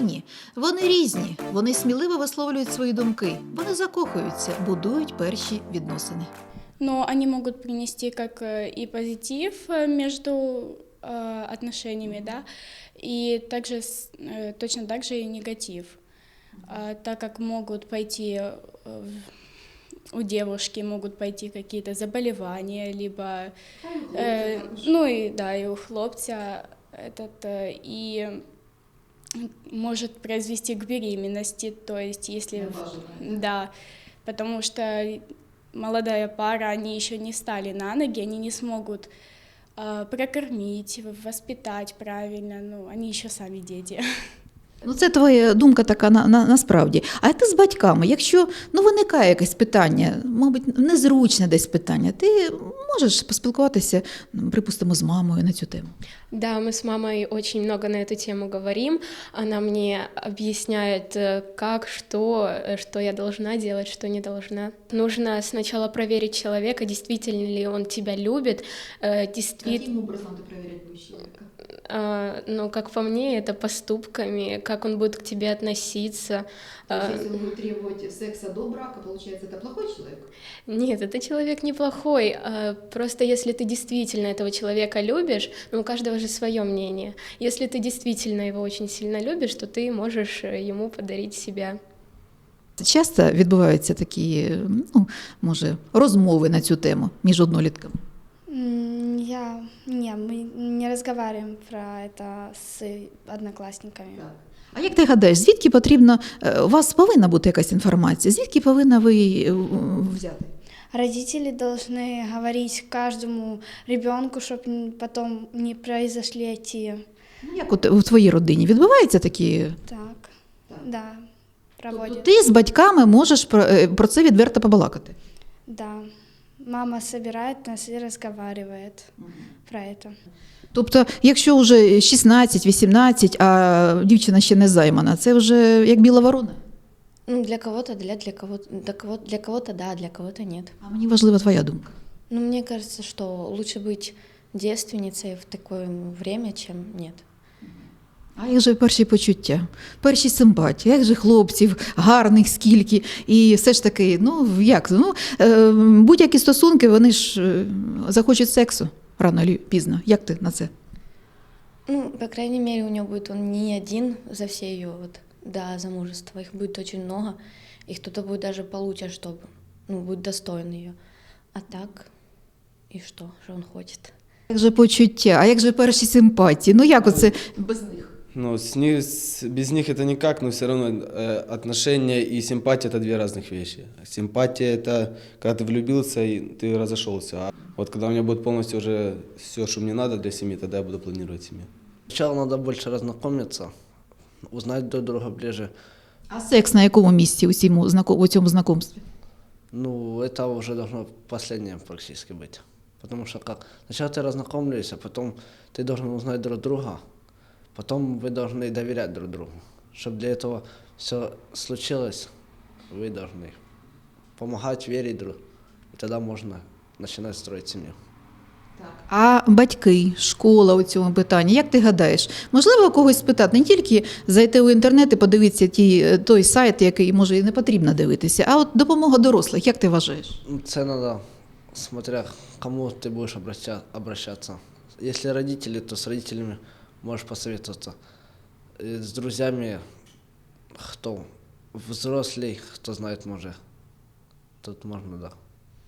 Амбіційні, енергійні, вони різні, вони сміливо висловлюють свої думки, вони закохуються, будують перші відносини. Но они могут принести как э, и позитив э, между э, отношениями, да, и также с- э, точно так же и негатив, А, так как могут пойти э, в- у девушки могут пойти какие-то заболевания, либо э, ну и да, и у хлопца этот э, и может произвести к беременности, то есть если да, потому что молодая пара, они еще не стали на ноги, они не смогут э, прокормить, воспитать правильно, ну, они еще сами дети. Ну, це твоя думка така на, на, насправді. А як ти з батьками? Якщо ну, виникає якесь питання, мабуть, незручне десь питання, ти можеш поспілкуватися, ну, припустимо, з мамою на цю тему. Да, мы с мамой очень много на эту тему говорим. Она мне объясняет, э, как, что, э, что я должна делать, что не должна. Нужно сначала проверить человека, действительно ли он тебя любит, э, действительно, образом ти перевіряти чоловіка? э, ну, как по мне, это поступками, как он будет к тебе относиться. Э, Якщо він требує секса до брака, виходить, це плохой чоловік? Нет, это человек неплохой. а Просто если ты действительно этого человека любишь, ну, у каждого же свое мнение. Если ты действительно его очень сильно любишь, то ты можешь э, ему подарить себя. Часто відбуваються такі, ну, може, розмови на цю тему між однолітками. М, Я... Не, мы не разговариваем про это с одноклассниками. А як ти гадаєш, звідки потрібно, е, у вас повинна бути якась інформація, звідки повинна ви її е, взяти? Родители должны говорить каждому ребенку, чтобы потом не произошли эти... Ну, Як от у твоїй родині відбуваються такі? Так, да, проводят. Тобто ти з батьками можеш про, е, про це відверто побалакати. Да. Мама собирает нас и разговаривает про это. Тобто, якщо вже 16-18, а дівчина ще не займана, це вже як біла ворона. Ну, для кого-то, для, для кого-то, для кого-то, для кого-то да, для кого-то нет. А мені важлива твоя думка. Ну, мне кажется, что лучше быть девственницей в такое время, чем нет. А як же перші почуття, перші симпатії, як же хлопців, гарних скільки, і все ж таки, ну як? Ну, е, будь-які стосунки, вони ж е, захочуть сексу рано чи пізно. Як ти на це? Ну, по крайней мере, у него будет он не один за все ее вот до замужества. Их будет очень много, и кто-то будет даже получше, чтобы, ну, будет достоин ее. А так, и что, что он хочет? Як же почуття, а як же перші симпатії? Ну як оце без них? Ну, с них, с- без них это никак, но все равно э, отношения и симпатия это две разных вещи. Симпатия это когда ты влюбился и ты разошелся. А вот когда у меня будет полностью уже все, что мне надо для семьи, тогда я буду планировать семью. Сначала надо больше разнакомиться, узнать друг друга ближе. А секс на якому місці у цьому, знако- у цьому знакомстві? Ну, это уже должно последнее практически быть. Потому что как? Сначала ты разнакомливаешься, потом ты должен узнать друг друга, потом вы должны доверять друг другу. Чтобы для этого все случилось, вы должны помогать, верить друг. И тогда можно начинать строить семью. А батьки, школа у цьому питанні, як ти гадаєш? Можливо, у когось спитати не тільки зайти у інтернет і подивитися ті, той сайт, який може і не потрібно дивитися, а от допомога дорослих, як ти вважаєш? Ну, Це надо, смотря к кому ты будешь обраща- обращаться. Если родители, то с родителями можешь посоветоваться. И с друзьями, кто взрослый, кто знает может. Тут можно, да.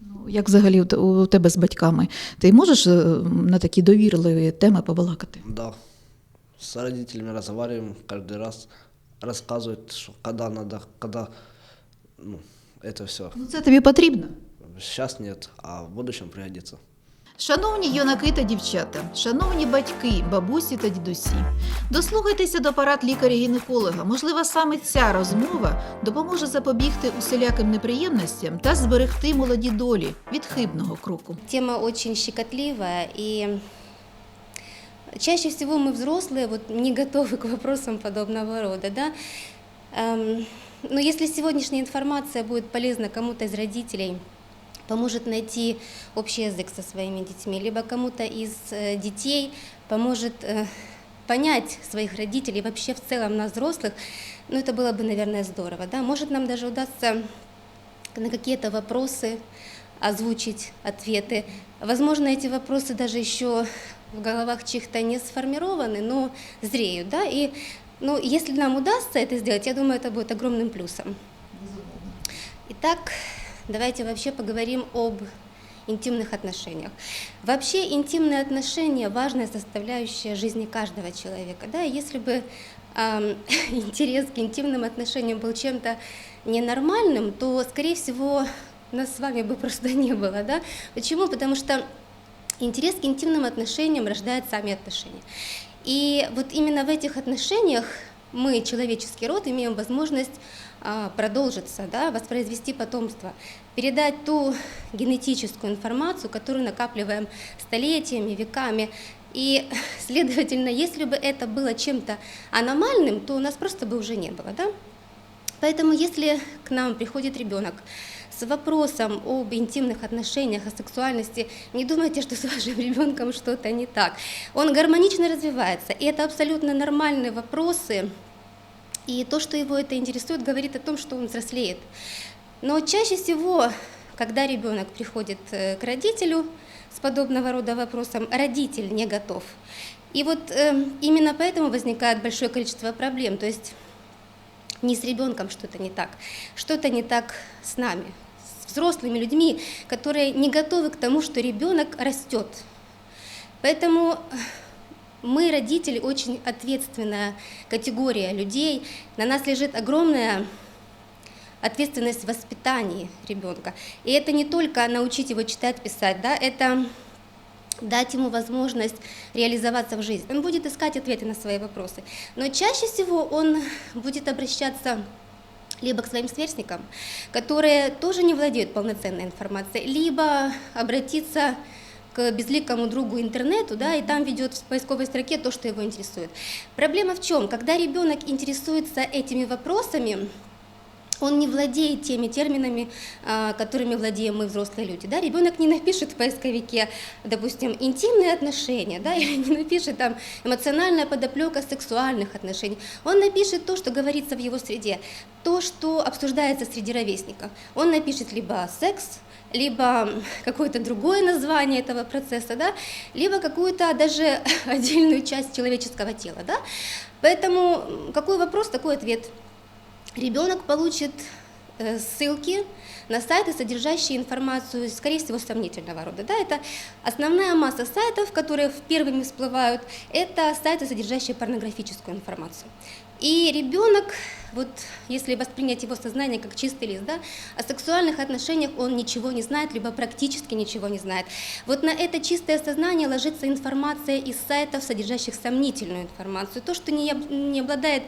Ну, Як взагалі у те- у тебе з батьками? Ти можеш е, на такі довірливі теми побалакати? Да. С родителями разговариваем каждый раз, рассказывают, что когда надо, когда, ну, это все. Ну, це тобі потрібно. Сейчас нет, а в будущем пригодится. Шановні юнаки та дівчата, шановні батьки, бабусі та дідусі, дослухайтеся до парад лікаря-гінеколога. Можливо, саме ця розмова допоможе запобігти усіляким неприємностям та зберегти молоді долі від хибного кроку. Тема очень щекотливая, и чаще всего мы взрослые вот не готовы к вопросам подобного рода, да. Эм, Но если сегодняшняя информация будет полезна кому-то из родителей, поможет найти общий язык со своими детьми, либо кому-то из э, детей поможет э, понять своих родителей, вообще в целом нас, взрослых, ну, это было бы, наверное, здорово, да. Может, нам даже удастся на какие-то вопросы озвучить ответы. Возможно, эти вопросы даже еще в головах чьих-то не сформированы, но зреют, да, и ну, если нам удастся это сделать, я думаю, это будет огромным плюсом. Итак, давайте вообще поговорим об интимных отношениях. Вообще интимные отношения – важная составляющая жизни каждого человека. Да? Если бы эм, интерес к интимным отношениям был чем-то ненормальным, то, скорее всего, нас с вами бы просто не было. Да? Почему? Потому что интерес к интимным отношениям рождает сами отношения. И вот именно в этих отношениях мы, человеческий род, имеем возможность продолжиться, да, воспроизвести потомство, передать ту генетическую информацию, которую накапливаем столетиями, веками. И, следовательно, если бы это было чем-то аномальным, то у нас просто бы уже не было. Да? Поэтому, если к нам приходит ребенок с вопросом об интимных отношениях, о сексуальности, не думайте, что с вашим ребенком что-то не так. Он гармонично развивается, и это абсолютно нормальные вопросы, и то, что его это интересует, говорит о том, что он взрослеет. Но чаще всего, когда ребенок приходит э, к родителю с подобного рода вопросом, родитель не готов. И вот э, именно поэтому возникает большое количество проблем. То есть не с ребенком что-то не так, что-то не так с нами, с взрослыми людьми, которые не готовы к тому, что ребенок растет. Поэтому мы, родители, очень ответственная категория людей. На нас лежит огромная ответственность в воспитании ребенка. И это не только научить его читать, писать, да, это дать ему возможность реализоваться в жизни. Он будет искать ответы на свои вопросы. Но чаще всего он будет обращаться либо к своим сверстникам, которые тоже не владеют полноценной информацией, либо обратиться к безликому другу интернету, да, и там ведет в поисковой строке то, что его интересует. Проблема в чем? Когда ребенок интересуется этими вопросами, он не владеет теми терминами, а, которыми владеем мы, взрослые люди. Да? Ребенок не напишет в поисковике, допустим, интимные отношения, да? или не напишет там эмоциональная подоплека сексуальных отношений. Он напишет то, что говорится в его среде, то, что обсуждается среди ровесников. Он напишет либо секс, либо какое-то другое название этого процесса, да, либо какую-то даже отдельную часть человеческого тела. Да? Поэтому какой вопрос, такой ответ. Ребенок получит э, ссылки на сайты, содержащие информацию, скорее всего, сомнительного рода. Да, это основная масса сайтов, которые первыми всплывают, это сайты, содержащие порнографическую информацию. И ребенок, вот если воспринять его сознание как чистый лист, да, о сексуальных отношениях он ничего не знает, либо практически ничего не знает. Вот на это чистое сознание ложится информация из сайтов, содержащих сомнительную информацию, то, что не, не обладает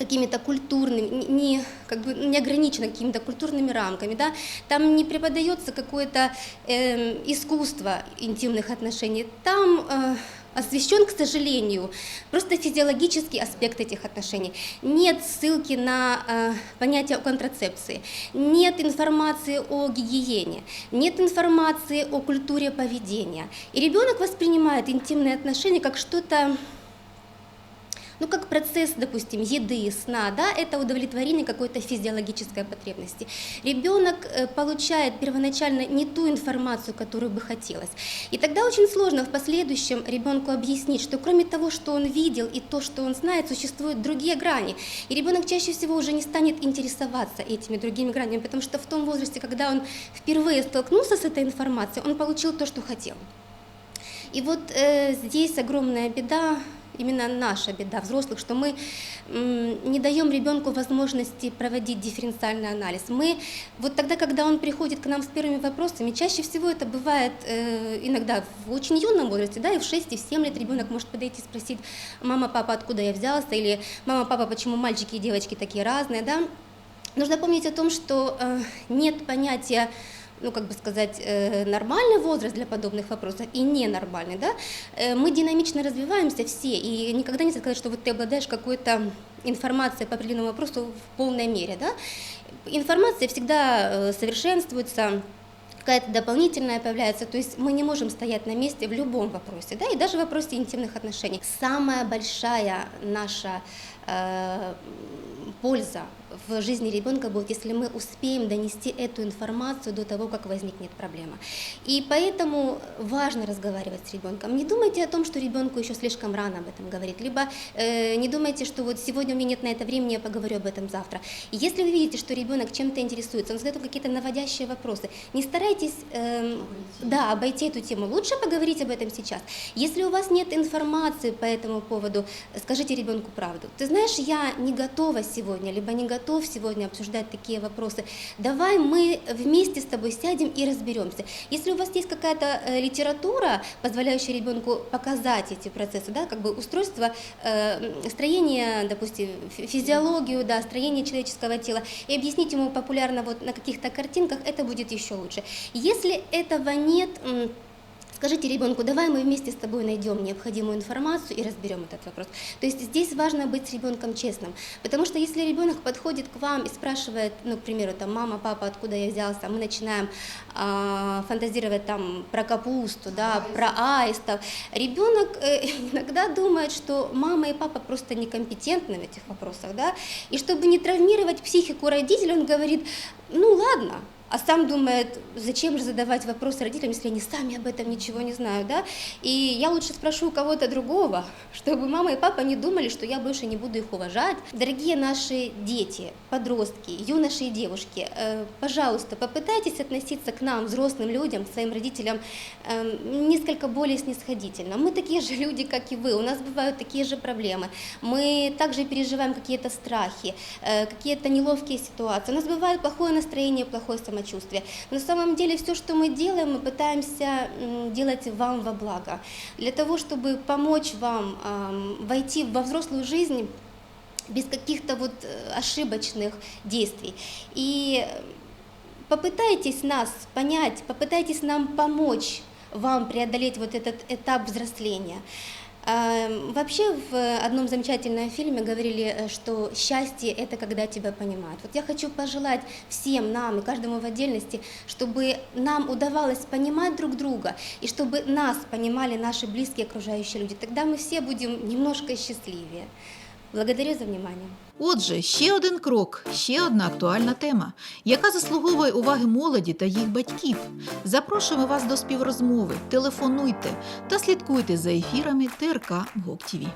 какими-то культурными, не, как бы не ограничено какими-то культурными рамками, да, там не преподается какое-то э, искусство интимных отношений, там э, освещен, к сожалению, просто физиологический аспект этих отношений. Нет ссылки на э, понятие о контрацепции, нет информации о гигиене, нет информации о культуре поведения. И ребенок воспринимает интимные отношения как что-то ну, как процесс, допустим, еды, сна, да, это удовлетворение какой-то физиологической потребности. Ребенок э, получает первоначально не ту информацию, которую бы хотелось. И тогда очень сложно в последующем ребенку объяснить, что кроме того, что он видел и то, что он знает, существуют другие грани. И ребенок чаще всего уже не станет интересоваться этими другими гранями, потому что в том возрасте, когда он впервые столкнулся с этой информацией, он получил то, что хотел. И вот э, здесь огромная беда именно наша беда взрослых, что мы не даем ребенку возможности проводить дифференциальный анализ. Мы вот тогда, когда он приходит к нам с первыми вопросами, чаще всего это бывает э, иногда в очень юном возрасте, да, и в 6, и в 7 лет ребенок может подойти и спросить, мама, папа, откуда я взялся, или мама, папа, почему мальчики и девочки такие разные, да. Нужно помнить о том, что э, нет понятия ну, как бы сказать, э, нормальный возраст для подобных вопросов и ненормальный, да, э, мы динамично развиваемся все, и никогда не сказать, что вот ты обладаешь какой-то информацией по определенному вопросу в полной мере, да. Информация всегда э, совершенствуется, какая-то дополнительная появляется. То есть мы не можем стоять на месте в любом вопросе, да, и даже в вопросе интимных отношений. Самая большая наша э, польза в жизни ребенка будет, если мы успеем донести эту информацию до того, как возникнет проблема. И поэтому важно разговаривать с ребенком. Не думайте о том, что ребенку еще слишком рано об этом говорить, либо э, не думайте, что вот сегодня у меня нет на это времени, я поговорю об этом завтра. И если вы видите, что ребенок чем-то интересуется, он задает какие-то наводящие вопросы, не старайтесь эм, да, обойти эту тему. Лучше поговорить об этом сейчас. Если у вас нет информации по этому поводу, скажите ребенку правду. Ты знаешь, я не готова сегодня, либо не готов сегодня обсуждать такие вопросы. Давай мы вместе с тобой сядем и разберемся. Если у вас есть какая-то э, литература, позволяющая ребенку показать эти процессы, да, как бы устройство, э, строение, допустим, фи- физиологию, да, строение человеческого тела, и объяснить ему популярно вот на каких-то картинках, это будет еще лучше. Если этого нет, Скажите ребенку, давай мы вместе с тобой найдем необходимую информацию и разберем этот вопрос. То есть здесь важно быть с ребенком честным, потому что если ребенок подходит к вам и спрашивает, ну, к примеру, там, мама, папа, откуда я взялся, мы начинаем а, фантазировать там про капусту, да, про аистов, ребенок э, иногда думает, что мама и папа просто некомпетентны в этих вопросах, да, и чтобы не травмировать психику родителей, он говорит, ну ладно, а сам думает, зачем же задавать вопросы родителям, если они сами об этом ничего не знают, да? И я лучше спрошу у кого-то другого, чтобы мама и папа не думали, что я больше не буду их уважать. Дорогие наши дети, подростки, юноши и девушки, э, пожалуйста, попытайтесь относиться к нам, взрослым людям, к своим родителям, э, несколько более снисходительно. Мы такие же люди, как и вы, у нас бывают такие же проблемы. Мы также переживаем какие-то страхи, э, какие-то неловкие ситуации. У нас бывает плохое настроение, плохое самочувствие. Но на самом деле все, что мы делаем, мы пытаемся делать вам во благо. Для того, чтобы помочь вам ам, войти во взрослую жизнь без каких-то вот э, ошибочных действий. И попытайтесь нас понять, попытайтесь нам помочь вам преодолеть вот этот этап взросления. А, Вообще в одном замечательном фильме говорили, э, что счастье это когда тебя понимают. Вот я хочу пожелать всем нам и каждому в отдельности, чтобы нам удавалось понимать друг друга и чтобы нас понимали наши близкие окружающие люди. Тогда мы все будем немножко счастливее. Благодарю за внимание. Отже, ще один крок, ще одна актуальна тема, яка заслуговує уваги молоді та їх батьків. Запрошуємо вас до співрозмови, телефонуйте та слідкуйте за ефірами ТРК ГОК ТІВІ.